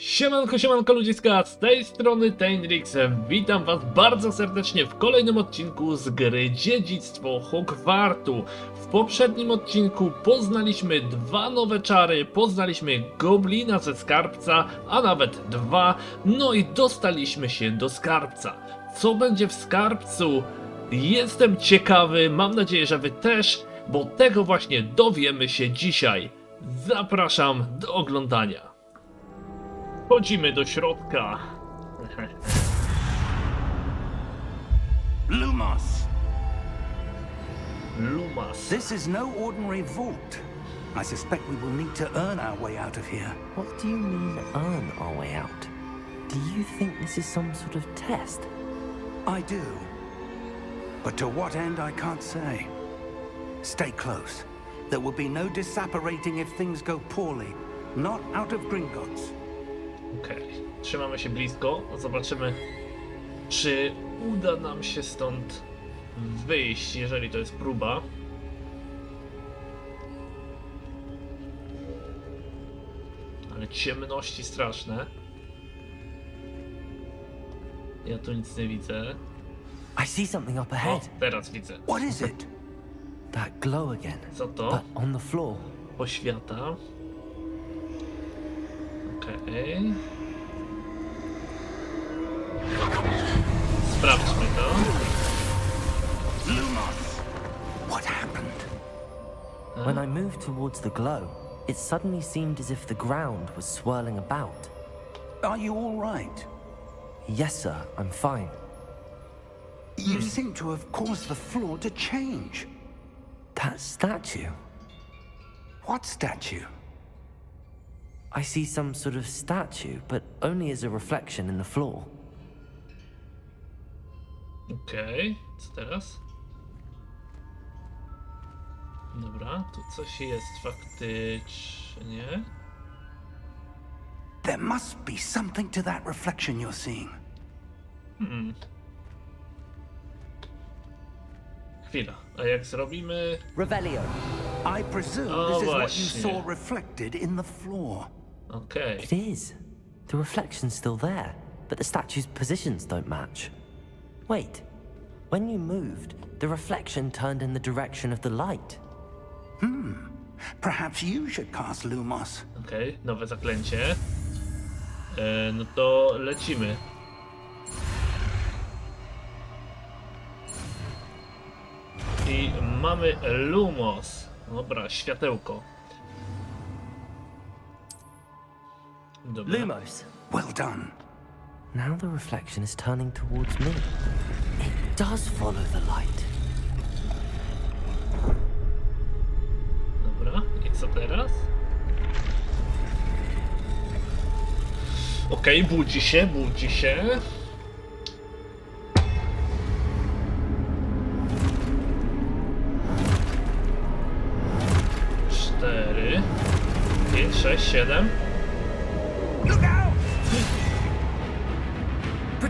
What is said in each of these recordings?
Siemanko, siemanko ludziska, z tej strony Tainrix, witam was bardzo serdecznie w kolejnym odcinku z gry Dziedzictwo Hogwartu. W poprzednim odcinku poznaliśmy dwa nowe czary, poznaliśmy Goblina ze skarbca, a nawet dwa, no i dostaliśmy się do skarbca. Co będzie w skarbcu? Jestem ciekawy, mam nadzieję, że wy też, bo tego właśnie dowiemy się dzisiaj. Zapraszam do oglądania. Wchodzimy do środka. Lumos! Lumas. This is no ordinary vault. I suspect we will need to earn our way out of here. What do you mean, earn our way out? Do you think this is some sort of test? I do. But to what end, I can't say. Stay close. There will be no disapparating if things go poorly. Not out of Gringotts. Okej, trzymamy się blisko. Zobaczymy, czy uda nam się stąd wyjść, jeżeli to jest próba. Ale ciemności straszne. Ja tu nic nie widzę. I see something up O, ahead. teraz widzę. What is it? That glow again. Co to? But on the floor. Poświata. Okej. Sprawdźmy to. Lumos! What happened? When I moved towards the glow, it suddenly seemed as if the ground was swirling about. Are you all right? Yes, sir, I'm fine. You seem to have caused the floor to change. That statue. What statue? I see some sort of statue, but only as a reflection in the floor. Okej, co teraz? Dobra, tu coś jest faktycznie. There must be something to that reflection you're seeing. Hmm. Chwila, a jak zrobimy... Revelio. I presume this is what you saw reflected in the floor. Okej, It is. The reflection's still there, but the statue's positions don't match. Wait. When you moved, the reflection turned in the direction of the light. Hmm. Perhaps you should cast Lumos. okej, nowe zaklęcie. E, no to lecimy. I mamy Lumos. Dobra, światełko. Dobra. Lumos. Well done. Now the reflection is turning towards me. It does follow the light. Dobra, i co teraz? Okej, budzi się, budzi się. Cztery, pięć, sześć, siedem.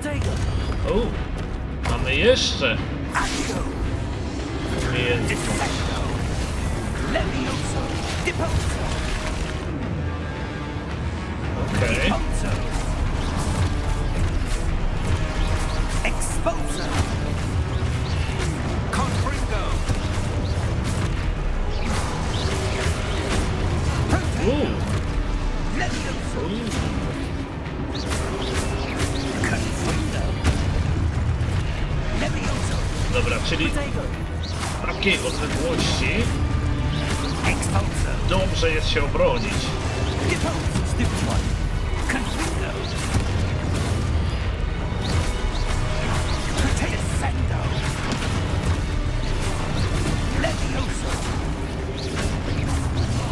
O, mamy jeszcze Accio! umiejętność. Levioso! Deposo! Okej, Deposo! Exposo! Confringo! Dobra, czyli takiej odległości dobrze jest się obronić.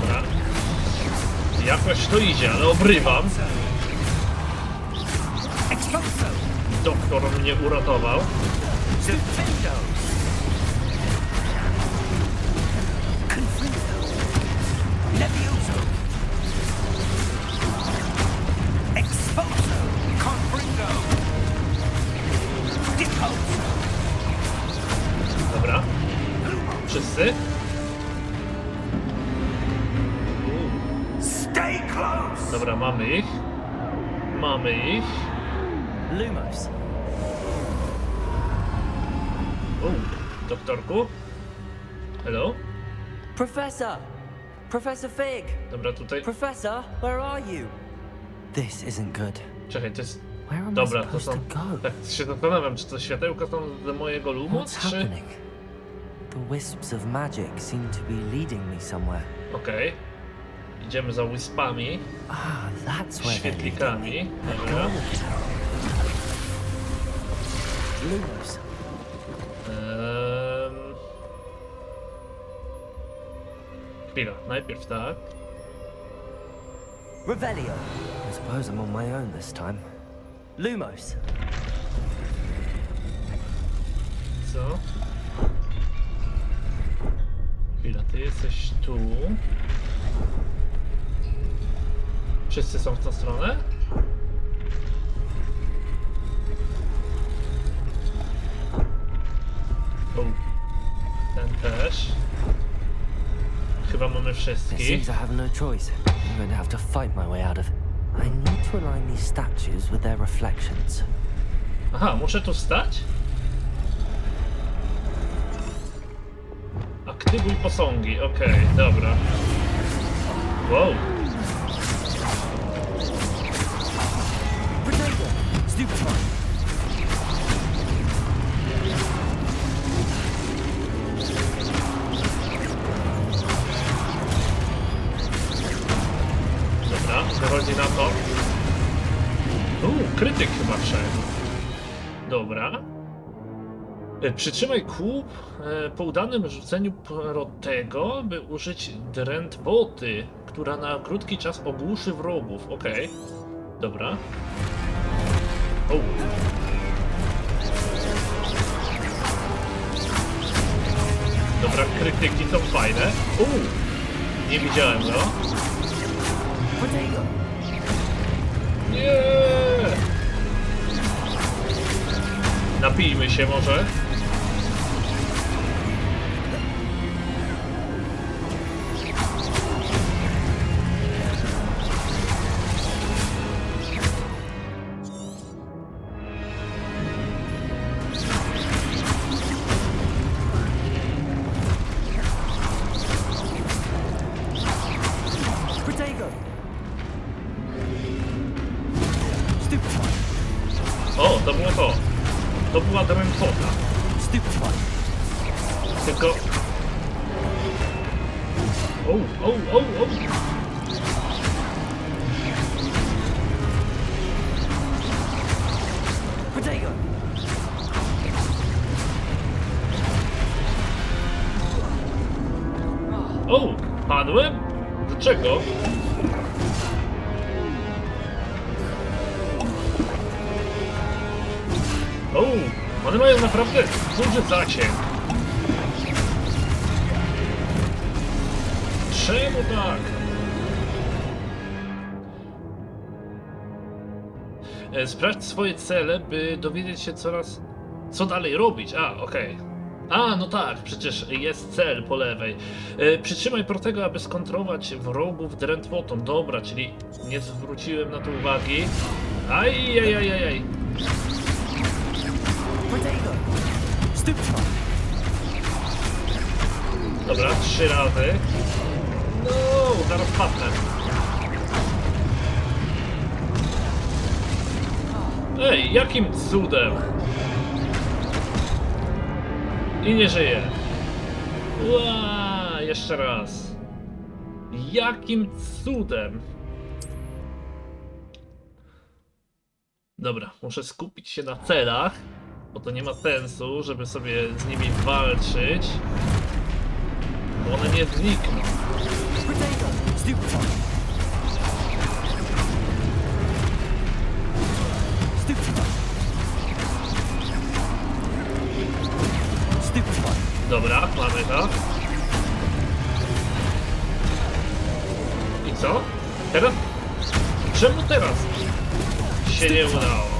Dobra. Jakoś to idzie, ale obrywam. Doktor mnie uratował. Dobra. Wszyscy? Stay close! Dobra, mamy ich. Mamy ich. Lumos. Doktorku. Hello? Professor! Professor Fig! Dobra, tutaj. Professor, where are you? This isn't good. Czekaj, to jest. Where am Dobra, I to są. Tak się zastanawiam, czy to światełka są z mojego Lumos, What's czy. happening? The wisps of magic seem to be leading me somewhere. Okej. Idziemy za wispami, Ah, that's where świetlikami. Dobra. Lumos. Chwila, najpierw tak. Revelio. I suppose I'm on my own this time. Lumos. Co? Chwila, ty jesteś tu. Wszyscy są w tą stronę? O, ten też. Chyba mamy wszystkich. seems I have no choice. I'm going to have to fight my way out of it. I need to align these statues with their reflections. Aha, muszę tu stać? Aktywuj posągi, okej, dobra. Wow, Przytrzymaj kół e, po udanym rzuceniu protego, by użyć drętwoty, która na krótki czas ogłuszy wrogów. Okej. Dobra. O. Dobra, krytyki są fajne. Uuu, nie widziałem go. Nie! Napijmy się może. O! One mają naprawdę duży zasięg. Czemu tak? E, Sprawdź swoje cele, by dowiedzieć się coraz... Co dalej robić? A, okej. A, no tak, przecież jest cel po lewej. E, przytrzymaj Protego, aby skontrować wrogów drętwotą. Dobra, czyli nie zwróciłem na to uwagi. Aj, aj, aj, aj, aj. Potato! Stupefy! Dobra, trzy razy. No, zaraz padnę. Ej, jakim cudem? I nie żyje. Ła, jeszcze raz. Jakim cudem? Dobra, muszę skupić się na celach, bo to nie ma sensu, żeby sobie z nimi walczyć. Bo one nie znikną. Dobra, mamy to. I co? Teraz? Czemu teraz się nie udało?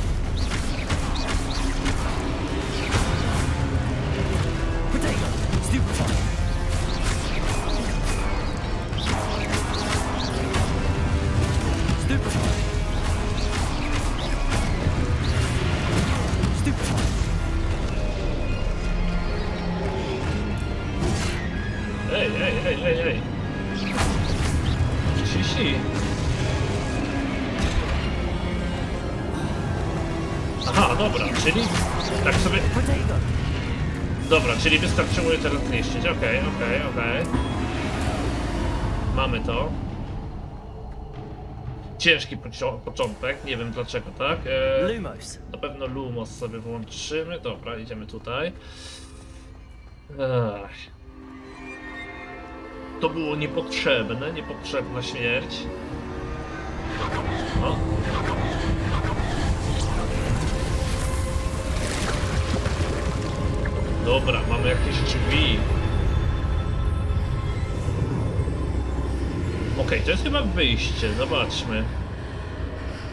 Czyli wystarczyło je teraz zniszczyć. Okej, okej, okej. Mamy to. Ciężki początek, nie wiem dlaczego, tak? E, Lumos. na pewno Lumos sobie włączymy. Dobra, idziemy tutaj. Ech. To było niepotrzebne, niepotrzebna śmierć. Dobra, mamy jakieś drzwi. Okej, to jest chyba wyjście, zobaczmy.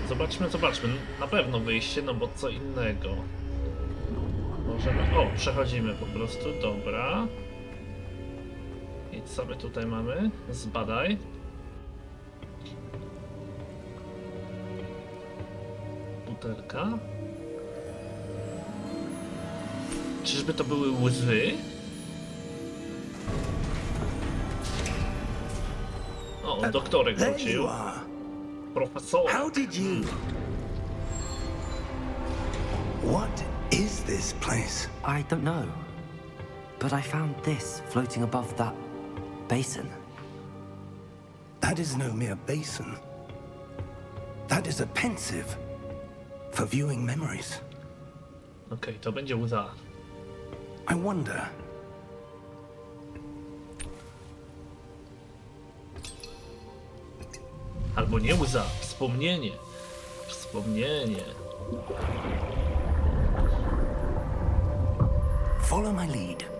Zobaczmy, zobaczmy. Na pewno wyjście, no bo co innego. Możemy... O, przechodzimy po prostu, dobra. I co my tutaj mamy? Zbadaj. Butelka. Czyżby to były łzy? O, doktorek wrócił. Profesor. How did you? What is this place? I don't know. But I found this floating above that basin. That is no mere basin. That is a pensive for viewing memories. Okej, to będzie łza. I wonder. Albo nie łza, wspomnienie. Wspomnienie. Follow my lead.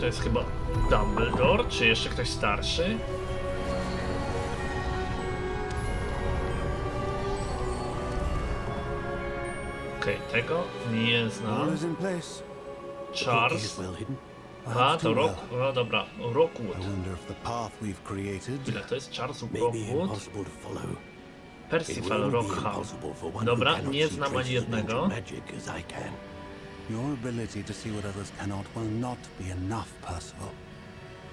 to jest chyba Dumbledore, czy jeszcze ktoś starszy? Okej, okay, tego nie znam. Charles. A, to Rock... No dobra, Rockwood. Ile to jest Charles Rockwood? Percival Rockhouse. Dobra, nie znam ani jednego. Your ability to see what others cannot will not be enough, Percival.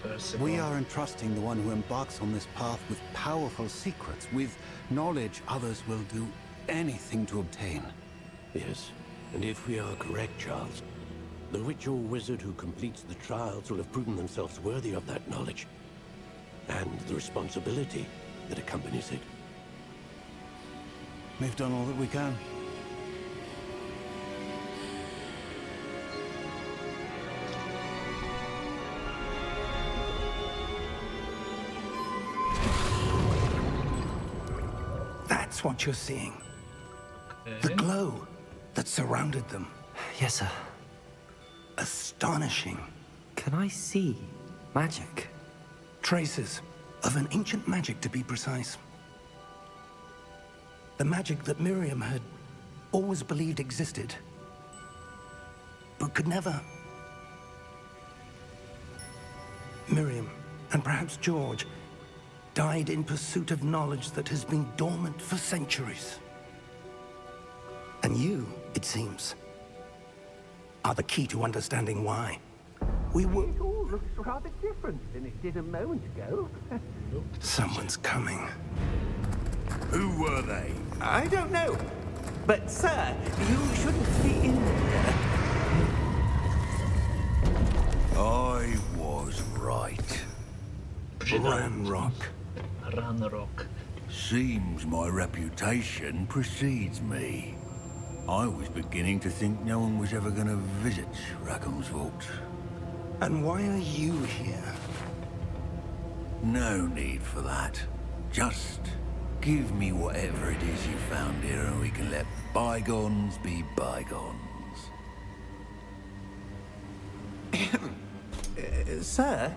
Percival. We are entrusting the one who embarks on this path with powerful secrets, with knowledge others will do anything to obtain. Yes, and if we are correct, Charles, the witch or wizard who completes the trials will have proven themselves worthy of that knowledge and the responsibility that accompanies it. We've done all that we can. What you're seeing. Eh? The glow that surrounded them. Yes, sir. Astonishing. Can I see magic? Traces of an ancient magic, to be precise. The magic that Miriam had always believed existed, but could never. Miriam, and perhaps George, died in pursuit of knowledge that has been dormant for centuries. And you, it seems, are the key to understanding why. We were. It all looks rather different than it did a moment ago. Someone's coming. Who were they? I don't know. But, sir, you shouldn't be in there. I was right. Ran Rock. Ranrock. Seems my reputation precedes me. I was beginning to think no one was ever going to visit Rackham's Vault. And why are you here? No need for that. Just give me whatever it is you found here and we can let bygones be bygones. Uh, sir,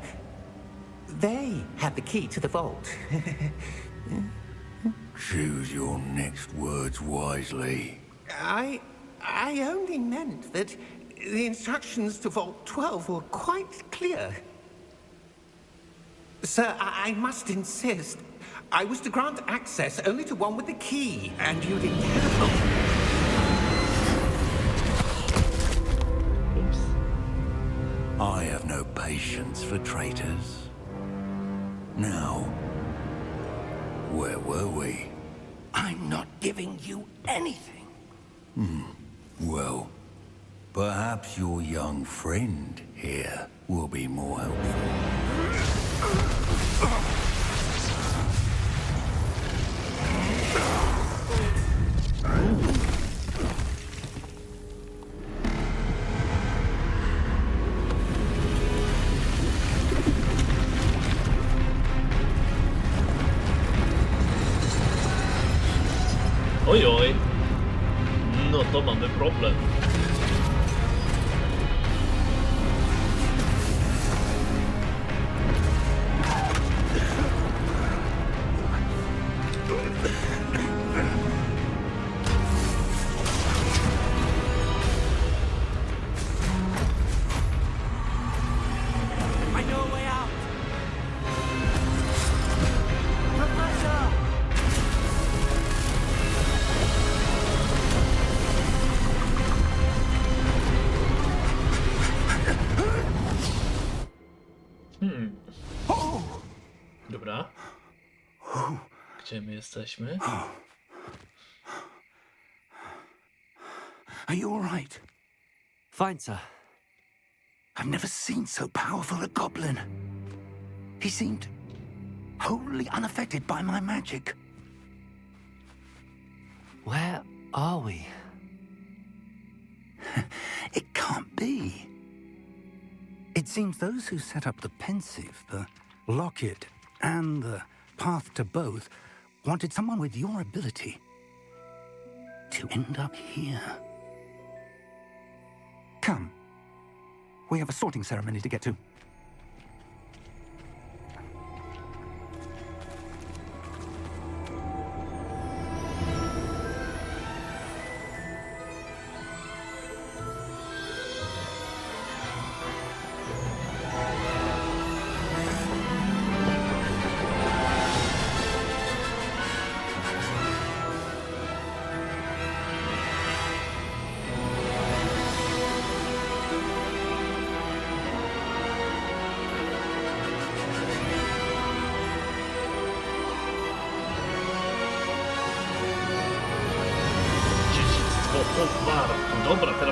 they had the key to the vault. Choose your next words wisely. I. I only meant that the instructions to Vault 12 were quite clear. Sir, I, I must insist. I was to grant access only to one with the key, and you didn't have. I have no patience for traitors. Now, where were we? I'm not giving you anything. Hmm. Well, perhaps your young friend here will be more helpful. Gdzie my jesteśmy? Are you all right? Fine, sir. I've never seen so powerful a goblin. He seemed wholly unaffected by my magic. Where are we? It can't be. It seems those who set up the pensive, the locket, and the path to both wanted someone with your ability to end up here. Come. We have a sorting ceremony to get to.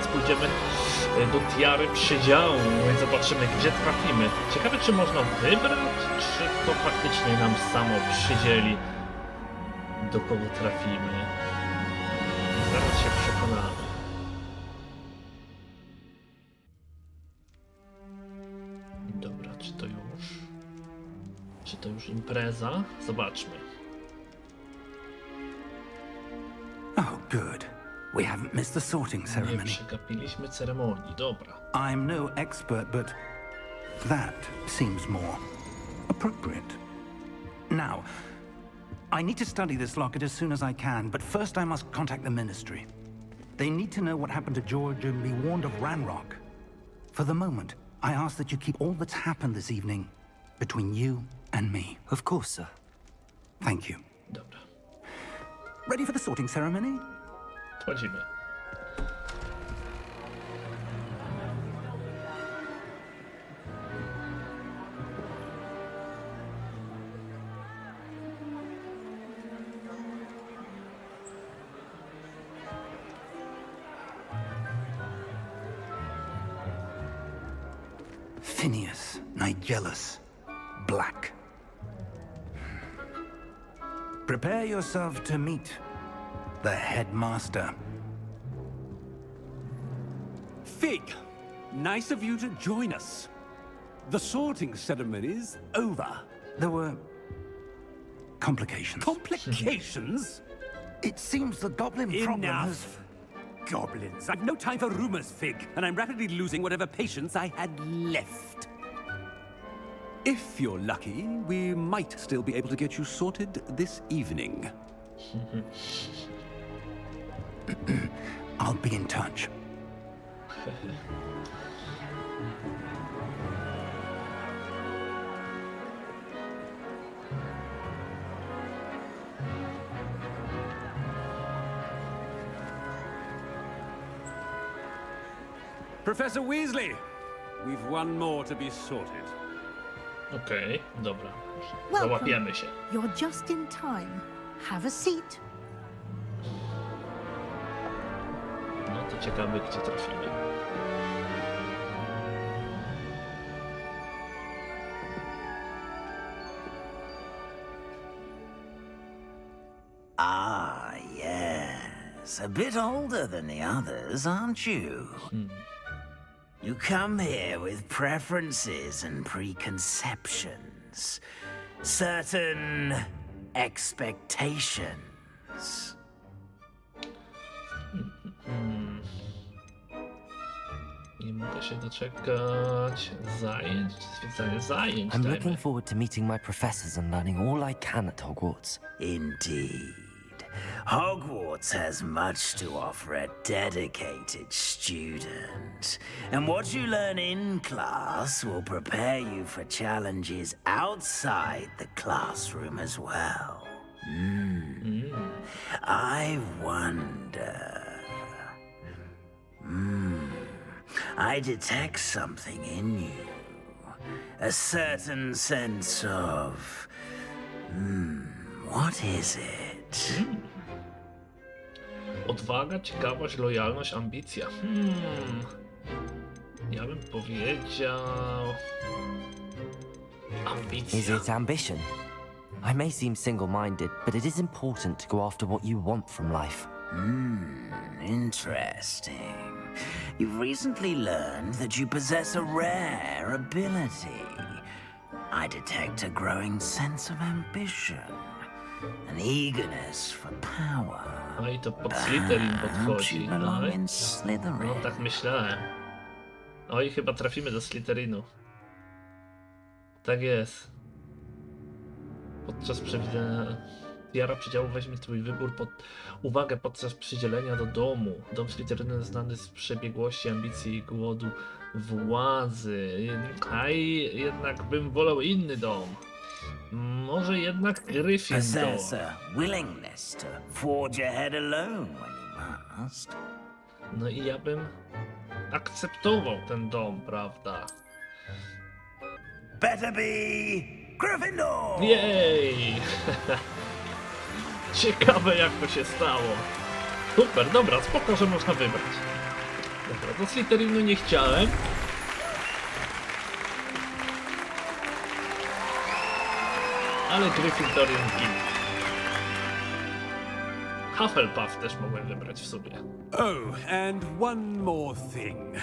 Pójdziemy e, do Tiary Przedziału i zobaczymy, gdzie trafimy. Ciekawe, czy można wybrać, czy to faktycznie nam samo przydzieli, do kogo trafimy. Zaraz się przekonamy. Dobra, czy to już? Czy to już impreza? Zobaczmy. Oh, good. We haven't missed the sorting Nie ceremony. przegapiliśmy ceremonii, dobra. I'm no expert, but that seems more appropriate. Now, I need to study this locket as soon as I can, but first I must contact the Ministry. They need to know what happened to George and be warned of Ranrock. For the moment, I ask that you keep all that's happened this evening between you and me. Of course, sir. Thank you. Dobra, Ready for the sorting ceremony? Wchodzimy. Phineas Nigellus Black. Prepare yourself to meet the headmaster. Fig, nice of you to join us. The sorting ceremony's over. There were complications. Complications? it seems the goblin problem has... Enough. Goblins. I've no time for rumors, Fig, and I'm rapidly losing whatever patience I had left. If you're lucky, we might still be able to get you sorted this evening. I'll be in touch. Professor Weasley, we've one more to be sorted. Okej, dobra. Welcome. Załapiemy się. You're just in time. Have a seat. To ciekawe, gdzie trafimy. Ah, yes. A bit older than the others, aren't you? You come here with preferences and preconceptions, certain expectations. Się doczekać zajęć, zwiedzania zajęć. I'm dajmy. looking forward to meeting my professors and learning all I can at Hogwarts. Indeed. Hogwarts has much to offer a dedicated student. And what you learn in class will prepare you for challenges outside the classroom as well. Hmm. I wonder. Hmm. I detect something in you. A certain sense of. Hmm. What is it? Odwaga, ciekawość, lojalność, ambicja. Hmm. Ja bym powiedział. Is it ambition? I may seem single minded, but it is important to go after what you want from life. Hmm, interesting. You've recently learned that you possess a rare ability. I detect a growing sense of ambition, an eagerness for power. No i to pod Slytherin podchodzi. No, in no tak myślałem. I chyba trafimy do Slytherinu. Tak jest. Podczas przewidzenia... Tiara Przydziału weźmie twój wybór pod uwagę podczas przydzielenia do domu. Dom jest znany z przebiegłości, ambicji i głodu władzy. A jednak bym wolał inny dom. Może jednak Gryffindor. Willingness to forge ahead alone when you must. No i ja bym akceptował ten dom, prawda? Better be Gryffindor! Jej! Ciekawe jak to się stało. Super, dobra, spoko, że można wybrać. Dobra, do Slytherinu nie chciałem. Ale Gryffindor jest git. Hufflepuff też mogłem wybrać w sumie. Oh, and one more thing.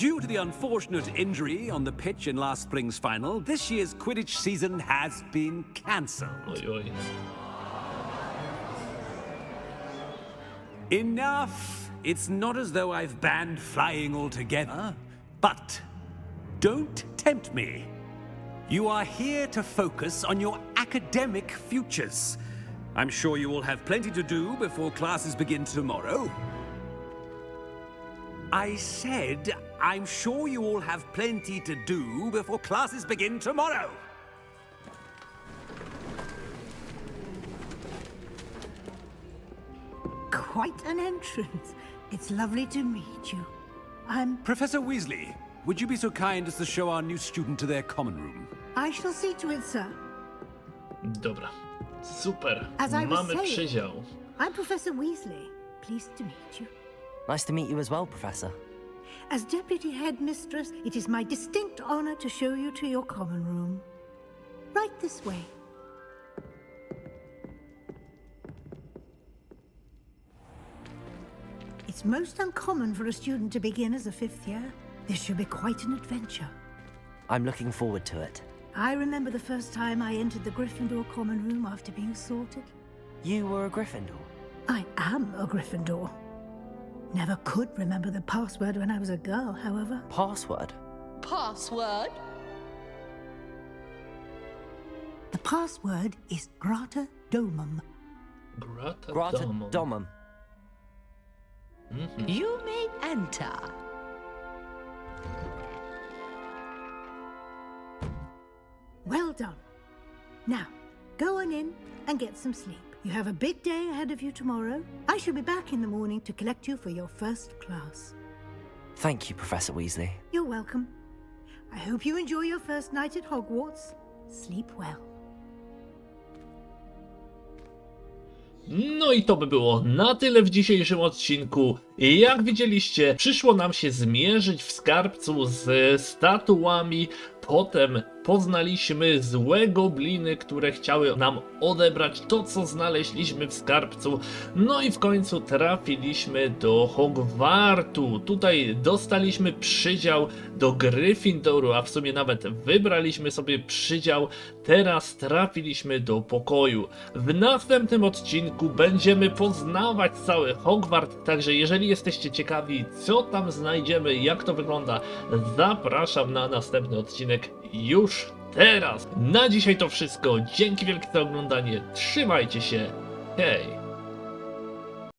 Due to the unfortunate injury on the pitch in last spring's final, this year's Quidditch season has been cancelled. Oj, oj. Enough! It's not as though I've banned flying altogether. But don't tempt me. You are here to focus on your academic futures. I'm sure you will have plenty to do before classes begin tomorrow. I said, I'm sure you all have plenty to do before classes begin tomorrow. Quite an entrance. It's lovely to meet you. I'm. Professor Weasley, would you be so kind as to show our new student to their common room? I shall see to it, sir. Dobra. Super. As I was Mamy saying- przydział. I'm Professor Weasley. Pleased to meet you. Nice to meet you as well, Professor. As Deputy Headmistress, it is my distinct honor to show you to your common room. Right this way. It's most uncommon for a student to begin as a fifth year. This should be quite an adventure. I'm looking forward to it. I remember the first time I entered the Gryffindor common room after being sorted. You were a Gryffindor. I am a Gryffindor. Never could remember the password when I was a girl, however. Password? Password? The password is Grata Domum. Grata, Grata Domum. Domum. Mm-hmm. You may enter. Well done. Now, go on in and get some sleep. You have a big day ahead of you tomorrow. I shall be back in the morning to collect you for your first class. Thank you, Professor Weasley. You're welcome. I hope you enjoy your first night at Hogwarts. Sleep well. No i to by było na tyle w dzisiejszym odcinku. Jak widzieliście, przyszło nam się zmierzyć w skarbcu z statuami. Potem poznaliśmy złe gobliny, które chciały nam odebrać to, co znaleźliśmy w skarbcu. No i w końcu trafiliśmy do Hogwartu. Tutaj dostaliśmy przydział do Gryffindoru, a w sumie nawet wybraliśmy sobie przydział. Teraz trafiliśmy do pokoju. W następnym odcinku będziemy poznawać cały Hogwart, także jeżeli jesteście ciekawi, co tam znajdziemy, jak to wygląda, zapraszam na następny odcinek już teraz. Na dzisiaj to wszystko. Dzięki wielkie za oglądanie. Trzymajcie się. Hej!